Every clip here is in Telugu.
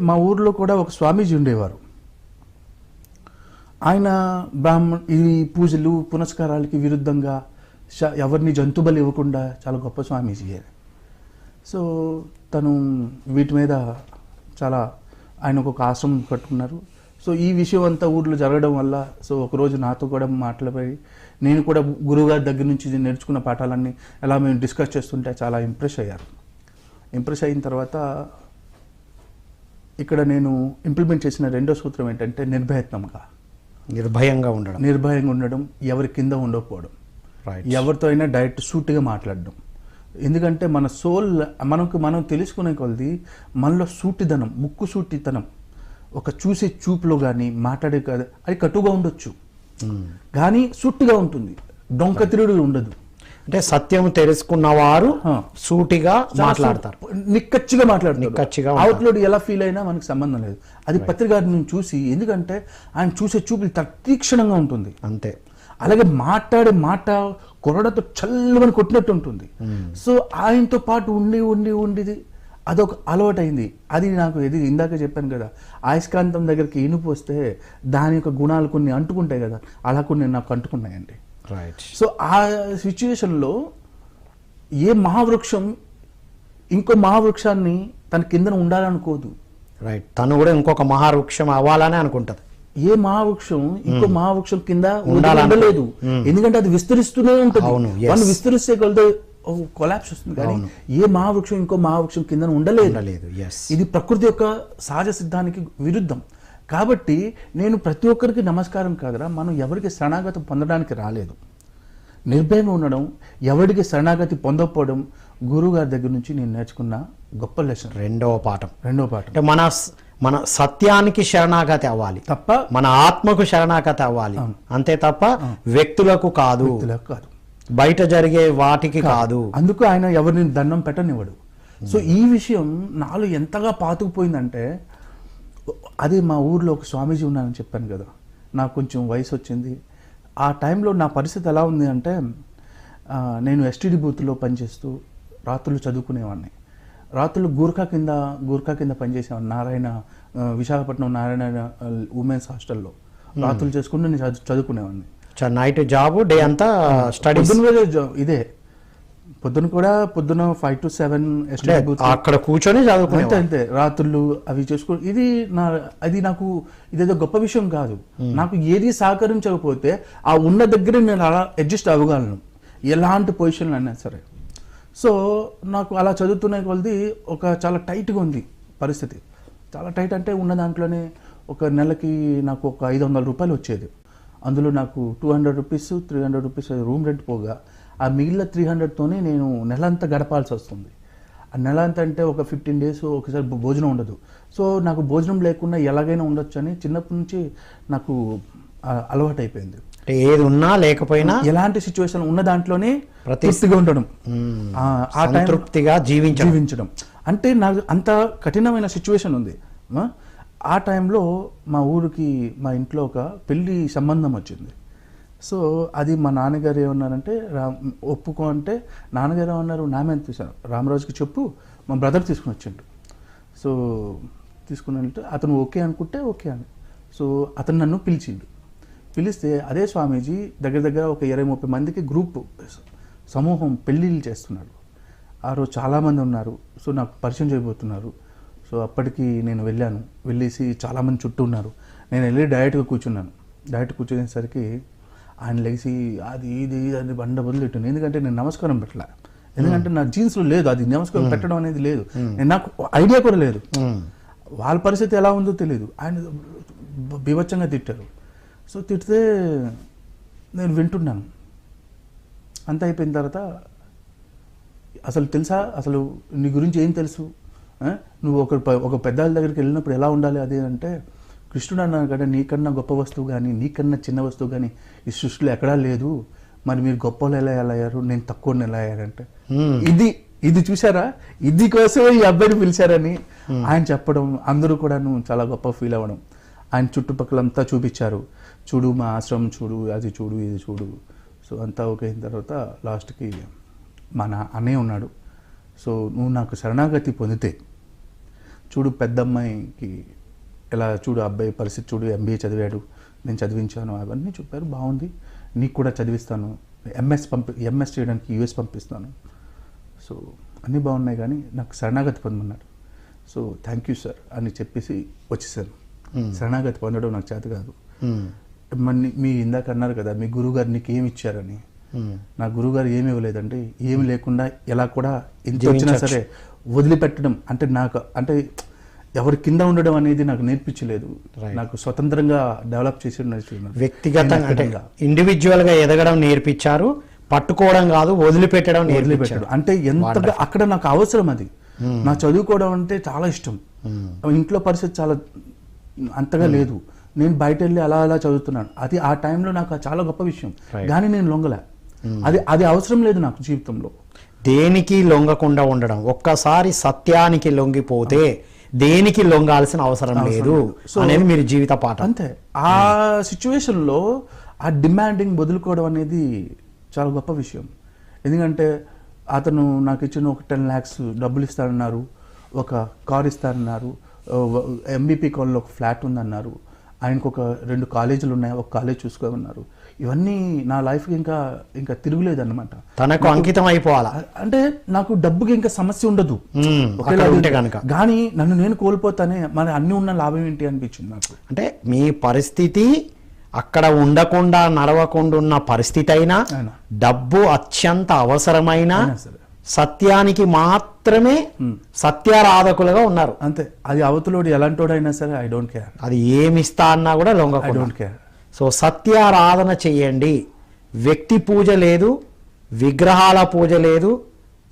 మా ఊర్లో కూడా ఒక స్వామీజీ ఉండేవారు. ఆయన బ్రాహ్మణ ఈ పూజలు పునస్కారాలకి విరుద్ధంగా ఎవరిని జంతుబలి ఇవ్వకుండా చాలా గొప్ప స్వామీజీ ఆయన. సో తను వీటి మీద చాలా ఆయన ఒక ఆశ్రమం కట్టుకున్నారు. సో ఈ విషయం అంతా ఊర్లో జరగడం వల్ల సో ఒకరోజు నాతో కూడా మాట్లాడి నేను కూడా గురువుగారి దగ్గర నుంచి నేర్చుకున్న పాఠాలన్నీ ఎలా మేము డిస్కస్ చేస్తుంటే చాలా ఇంప్రెస్ అయ్యారు. ఇంప్రెస్ అయిన తర్వాత ఇక్కడ నేను ఇంప్లిమెంట్ చేసిన రెండో సూత్రం ఏంటంటే నిర్భయత్నంగా నిర్భయంగా ఉండడం. నిర్భయంగా ఉండడం ఎవరి కింద ఉండకపోవడం. ఎవరితో అయినా డైరెక్ట్ సూటిగా మాట్లాడడం. ఎందుకంటే మన సోల్ మనకు మనం తెలుసుకునే కొలది మనలో సూటిదనం ముక్కు సూటితనం ఒక చూసే చూపులో కానీ మాట్లాడే కాదు అది కటుగా ఉండొచ్చు. కానీ సూటిగా ఉంటుంది. డొంకతిరుడు ఉండదు. అంటే సత్యం తెలుసుకున్నవారు. సూటిగా మాట్లాడతారు. నిక్కచ్చిగా మాట్లాడతారు నిక్కచ్చిగా. అవుట్లోడ్ ఎలా ఫీల్ అయినా మనకు సంబంధం లేదు. అది పత్రిక నేను చూసి ఎందుకంటే ఆయన చూసే చూపులు తీక్షణంగా ఉంటుంది. అంతే. అలాగే మాట్లాడే మాట కొరడతో చల్లమని కొట్టినట్టు ఉంటుంది. సో ఆయనతో పాటు ఉండి ఉండి ఉండి అదొక అలవాటైంది. అది నాకు ఇది ఇందాక చెప్పాను కదా. అయస్కాంతం దగ్గరికి ఇనుపు వస్తే దాని యొక్క గుణాలు కొన్ని అంటుకుంటాయి కదా. అలా కొన్ని నాకు అంటుకున్నాయండి. రైట్ సో ఆ సిచ్యుయేషన్లో ఏ మహావృక్షం ఇంకో మహావృక్షాన్ని తన కిందన ఉండాలనుకోదు. రైట్ తను కూడా ఇంకొక మహావృక్షం అవ్వాలని అనుకుంటది. ఏ మహావృక్షం ఇంకో మహావృక్షం కింద ఉండలేదు. ఎందుకంటే అది విస్తరిస్తూనే ఉంటుంది. విస్తరిస్తే కొలది కొలాప్స్ వస్తుంది. కానీ ఏ మహావృక్షం ఇంకో మహావృక్షం కింద ఉండలేదు. ఇది ప్రకృతి యొక్క సహజ సిద్ధానికి విరుద్ధం. కాబట్టి నేను ప్రతి ఒక్కరికి నమస్కారం కాదురా. మనం ఎవరికి శరణాగతి పొందడానికి రాలేదు. నిర్భయంగా ఉండడం ఎవరికి శరణాగతి పొందకపోవడం గురువు గారి దగ్గర నుంచి నేను నేర్చుకున్న గొప్ప లెసన్. రెండవ పాఠం. రెండో పాఠం. అంటే మన మన సత్యానికి శరణాగతి అవ్వాలి. తప్ప మన ఆత్మకు శరణాగతి అవ్వాలి. అంతే తప్ప వ్యక్తులకు కాదు. వ్యక్తులకు కాదు. బయట జరిగే వాటికి కాదు. అందుకు ఆయన ఎవరిని దండం పెట్టనివ్వడు. సో ఈ విషయం నాలో ఎంతగా పాతుకుపోయిందంటే అదే మా ఊర్లో ఒక స్వామీజీ ఉన్నానని చెప్పాను కదా. నాకు కొంచెం వయసు వచ్చింది. ఆ టైంలో నా పరిస్థితి ఎలా ఉంది అంటే నేను ఎస్టీడీ బూత్లో పనిచేస్తూ రాత్రులు చదువుకునేవాడిని. రాత్రులు గూర్ఖా కింద గూర్ఖా కింద పనిచేసేవాడిని. నారాయణ విశాఖపట్నం నారాయణ ఉమెన్స్ హాస్టల్లో. రాత్రులు చేసుకుంటూ నేను చదువు చదువుకునేవాడిని నైట్ జాబ్ డే అంతా జా- ఇదే. పొద్దున కూడా పొద్దున ఫైవ్ టు సెవెన్ అక్కడ కూర్చొని చదువుకునే అంతే అంతే. రాత్రులు అవి చేసుకో ఇది నా అది నాకు ఇదేదో గొప్ప విషయం కాదు. నాకు ఏది సహకరించకపోతే ఆ ఉన్న దగ్గర నేను అలా అడ్జస్ట్ అవ్వగలను. ఎలాంటి పొజిషన్లో అయినా సరే. సో నాకు అలా చదువుతున్న కొలది ఒక చాలా టైట్గా ఉంది పరిస్థితి. చాలా టైట్ అంటే ఉన్న దాంట్లోనే ఒక నెలకి నాకు ఒక ఐదు వందల రూపాయలు వచ్చేది. అందులో నాకు two hundred rupees three hundred rupees room rent పోగా ఆ మిగిలిన త్రీ హండ్రెడ్తోనే నేను నెలంతా గడపాల్సి వస్తుంది. ఆ నెల అంతా అంటే ఒక ఫిఫ్టీన్ డేస్ ఒకసారి భోజనం ఉండదు. సో నాకు భోజనం లేకుండా ఎలాగైనా ఉండొచ్చు అని చిన్నప్పటి నుంచి నాకు అలవాటు అయిపోయింది ఏది ఉన్నా లేకపోయినా ఎలాంటి సిచ్యువేషన్ ఉన్న దాంట్లోనే ప్రతి- తృప్తిగా ఉండడం. ఆ, సంతృప్తిగా జీవించడం. జీవించడం. అంటే నాకు అంత కఠినమైన సిచ్యువేషన్ ఉంది. ఆ? ఆ టైంలో మా ఊరికి మా ఇంట్లో ఒక పెళ్ళి సంబంధం వచ్చింది. సో అది మా నాన్నగారు ఏమన్నారంటే రా ఒప్పుకో అంటే నాన్నగారు ఏమన్నారు? నామేంత మీద రామరాజుకి చెప్పు మా బ్రదర్ తీసుకుని వచ్చిండు. సో తీసుకుని వెళ్తే అతను ఓకే అనుకుంటే ఓకే అని. సో అతను నన్ను పిలిచిండు. పిలిస్తే అదే స్వామీజీ దగ్గర దగ్గర ఒక ఇరవై ముప్పై మందికి గ్రూప్ సమూహం పెళ్ళిళ్ళు చేస్తున్నాడు. ఆ రోజు చాలామంది ఉన్నారు. సో నాకు పరిచయం చేయబోతున్నారు. సో అప్పటికి నేను వెళ్ళాను. వెళ్ళేసి చాలామంది చుట్టూ ఉన్నారు. నేను వెళ్ళి డైరెక్ట్గా కూర్చున్నాను. డైరెక్ట్ కూర్చునేసరికి ఆయన లేచి అది ఇది అని బండ వదిలిట్టాను ఎందుకంటే నేను నమస్కారం పెట్టలే. ఎందుకంటే నా జీన్స్లో లేదు అది నమస్కారం పెట్టడం అనేది లేదు. నేను నాకు ఐడియా కూడా లేదు. వాళ్ళ పరిస్థితి ఎలా ఉందో తెలియదు ఆయన బీభత్సంగా తిట్టారు. సో తిడితే నేను వింటున్నాను. అంత అయిపోయిన తర్వాత అసలు తెలుసా? అసలు నీ గురించి ఏం తెలుసు? నువ్వు ఒక ఒక పెద్దాళ్ళ దగ్గరికి వెళ్ళినప్పుడు ఎలా ఉండాలి అది అంటే కృష్ణుడు అన్నాడు కదా నీకన్నా గొప్ప వస్తువు కానీ నీకన్నా చిన్న వస్తువు కానీ ఈ సృష్టిలో ఎక్కడా లేదు. మరి మీరు గొప్ప వాళ్ళు ఎలా ఎలా అయ్యారు? నేను తక్కువ ఎలా అయ్యారంటే. ఇది ఇది చూసారా ఇది కోసమే ఈ అబ్బాయిని పిలిచారని ఆయన చెప్పడం అందరూ కూడాను చాలా గొప్ప ఫీల్ అవ్వడం. ఆయన చుట్టుపక్కలంతా చూపించారు. చూడు మా ఆశ్రమం చూడు అది చూడు ఇది చూడు. సో అంతా ఓకే అయిన తర్వాత లాస్ట్కి మా నా అన్నయ్య ఉన్నాడు. సో నువ్వు నాకు శరణాగతి పొందితే చూడు పెద్ద అమ్మాయికి ఇలా చూడు అబ్బాయి పరిస్థితి చూడు ఎంబీఏ చదివాడు నేను చదివించాను అవన్నీ చెప్పారు బాగుంది. నీకు కూడా చదివిస్తాను. ఎంఎస్ పంపి ఎంఎస్ చేయడానికి యూఎస్ పంపిస్తాను. సో అన్నీ బాగున్నాయి కానీ నాకు శరణాగతి పొందమన్నారు. సో థ్యాంక్ యూ సార్ అని చెప్పేసి వచ్చేసాను. శరణాగతి పొందడం నాకు చేత కాదు. ఉమ్, మరి మీ ఇందాక అన్నారు కదా మీ గురువుగారు నీకు ఏమి ఇచ్చారని. ఉమ్, నా గురువుగారు ఏమీ ఇవ్వలేదండి. ఏమి లేకుండా ఎలా కూడా ఎంత వచ్చినా. సరే వదిలిపెట్టడం అంటే నాకు అంటే ఎవరి కింద ఉండడం అనేది నాకు నేర్పించలేదు. నాకు స్వతంత్రంగా డెవలప్ చేసి. వ్యక్తిగతంగా అంటే. ఇండివిజువల్గా ఎదగడం నేర్పించారు పట్టుకోవడం కాదు వదిలిపెట్టడం వదిలిపెట్టడం. అంటే ఎంతగా అక్కడ నాకు అవసరం అది. నా చదువుకోవడం అంటే చాలా ఇష్టం. ఇంట్లో పరిస్థితి చాలా అంతగా లేదు. నేను బయట వెళ్ళి అలా అలా చదువుతున్నాను. అది ఆ టైంలో నాకు చాలా గొప్ప విషయం. కానీ నేను లొంగలే. అది అది అవసరం లేదు నాకు జీవితంలో. దేనికి లొంగకుండా ఉండడం? ఒక్కసారి సత్యానికి లొంగిపోతే దేనికి లొంగాల్సిన అవసరం లేదు అనేది మీరు జీవిత పాఠం. అంతే. ఆ సిచ్యువేషన్లో ఆ డిమాండింగ్ వదులుకోవడం అనేది చాలా గొప్ప విషయం. ఎందుకంటే అతను నాకు ఇచ్చిన ఒక టెన్ ల్యాక్స్ డబ్బులు ఇస్తానన్నారు ఒక కార్ ఇస్తానన్నారు ఎంబీపీ కాలనీలో ఒక ఫ్లాట్ ఉందన్నారు. ఆయనకు ఒక రెండు కాలేజీలు ఉన్నాయి ఒక కాలేజ్ చూసుకోమన్నారు ఇవన్నీ నా లైఫ్కి ఇంకా ఇంకా తిరుగులేదన్నమాట. తనకు అంకితం అయిపోవాలా? అంటే నాకు డబ్బుకి ఇంకా సమస్య ఉండదు. కానీ నన్ను నేను కోల్పోతానే మరి అన్ని ఉన్న లాభం ఏంటి అనిపించింది నాకు? అంటే మీ పరిస్థితి అక్కడ ఉండకుండా నడవకుండా ఉన్న పరిస్థితి అయినా. డబ్బు అత్యంత అవసరమైన సత్యానికి మాత్రమే సత్యారాధకులుగా ఉన్నారు. అంతే. అది అవతలోడు ఎలాంటోడైనా సరే ఐ డోంట్ కేర్ అది ఏమిస్తా అన్నా కూడా ఐ లొంగకుండా డోంట్ కేర్ సో సత్యారాధన చెయ్యండి వ్యక్తి పూజ లేదు విగ్రహాల పూజ లేదు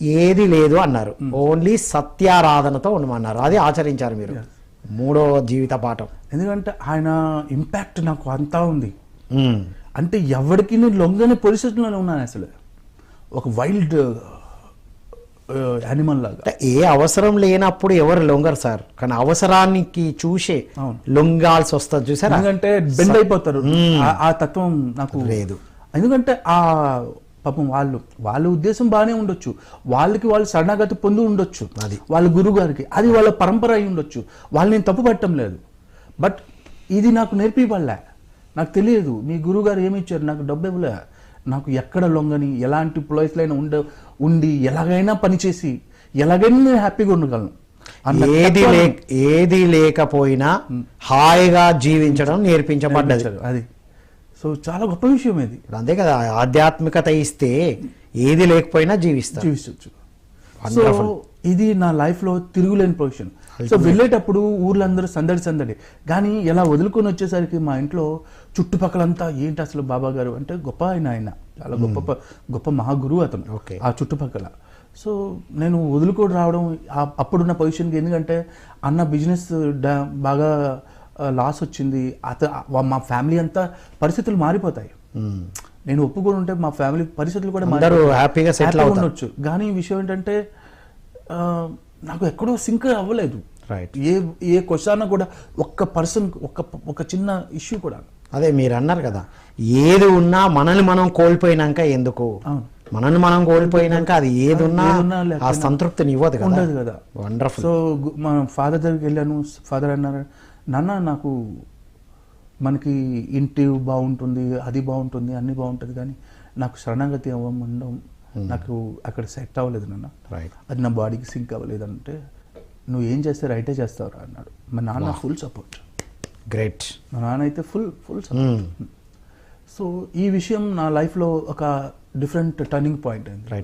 ఏది లేదు అన్నారు. ఓన్లీ సత్యారాధనతో ఉండమన్నారు. అది ఆచరించారు మీరు. మూడో జీవిత పాఠం. ఎందుకంటే ఆయన ఇంపాక్ట్ నాకు అంతా ఉంది. అంటే ఎవరికి నేను లొంగని పరిస్థితుల్లో ఉన్నాను అసలు. ఒక వైల్డ్ యానిమల్ లాగా. ఏ అవసరం లేనప్పుడు ఎవరు లొంగరు సార్. కానీ అవసరానికి చూసే. లొంగాల్సి వస్తుంది చూసారా? ఎందుకంటే బెండ్ అయిపోతారు. ఆ- తత్వం నాకు లేదు. ఎందుకంటే ఆ పాపం వాళ్ళు వాళ్ళ ఉద్దేశం బాగానే ఉండొచ్చు. వాళ్ళకి వాళ్ళు శరణాగతి పొంది ఉండొచ్చు. అది. వాళ్ళ గురువు గారికి అది వాళ్ళ పరంపర అయి ఉండొచ్చు. వాళ్ళు నేను తప్పు పట్టడం లేదు. బట్ ఇది నాకు నేర్పిపడలే నాకు తెలియదు. మీ గురువు గారు ఏమి ఇచ్చారు? నాకు డబ్బు ఇవ్వలే. నాకు ఎక్కడ లొంగని ఎలాంటి అయినా ఉండ ఉండి ఎలాగైనా పనిచేసి ఎలాగైనా నేను హ్యాపీగా ఉండగలను. ఏది లేక ఏది లేకపోయినా హాయిగా జీవించడం నేర్పించబడ్డది. అది. సో చాలా గొప్ప విషయం ఇది. అంతే కదా ఆధ్యాత్మికత ఇస్తే ఏది లేకపోయినా జీవిస్తారు. జీవించవచ్చు. సో ఇది నా లైఫ్లో తిరుగులేని పొజిషన్ సో వెళ్ళేటప్పుడు ఊర్లందరూ సందడి సందడి. కానీ ఎలా వదులుకొని వచ్చేసరికి మా ఇంట్లో చుట్టుపక్కలంతా ఏంటి అసలు బాబా గారు అంటే గొప్ప ఆయన ఆయన. చాలా గొప్ప గొప్ప మహాగురువు అతను. ఆ చుట్టుపక్కల. సో నేను వదులుకొని రావడం అప్పుడున్న పొజిషన్కి ఎందుకంటే అన్న బిజినెస్ బాగా లాస్ వచ్చింది. అత మా ఫ్యామిలీ అంతా పరిస్థితులు మారిపోతాయి. నేను ఒప్పుకొని ఉంటే మా ఫ్యామిలీ పరిస్థితులు కూడా. హ్యాపీగా అవుతారు. ఉండొచ్చు. కానీ ఈ విషయం ఏంటంటే నాకు ఎక్కడో సింక్ అవ్వలేదు. రైట్ ఏ ఏ క్వశ్చన్ కూడా ఒక్క పర్సన్ ఒక ఒక చిన్న ఇష్యూ కూడా. అదే మీరు అన్నారు కదా ఏది ఉన్నా మనల్ని మనం కోల్పోయినాక ఎందుకు. మనల్ని మనం కోల్పోయినాక అది ఏది ఉన్నా ఆ సంతృప్తిని ఇవ్వదు కదా. ఉండదు కదా. వండర్ఫుల్ సో గు- మా ఫాదర్ దగ్గరికి వెళ్ళాను ఫాదర్ అన్నారు నాన్న నాకు మనకి ఇంటి బాగుంటుంది అది బాగుంటుంది అన్ని బాగుంటుంది కానీ నాకు శరణాగతి అవ్వమండం నాకు అక్కడ సెట్ అవ్వలేదు నాన్న. రైట్ అది నా బాడీకి సింక్ అవ్వలేదు అంటే నువ్వు ఏం చేస్తే రైటే చేస్తావురా అన్నాడు. మా నాన్న ఫుల్ సపోర్ట్. గ్రేట్ మా నాన్న అయితే ఫుల్ ఫుల్ సపోర్ట్. సో ఈ విషయం నా లైఫ్లో ఒక డిఫరెంట్ టర్నింగ్ పాయింట్ అయింది. రైట్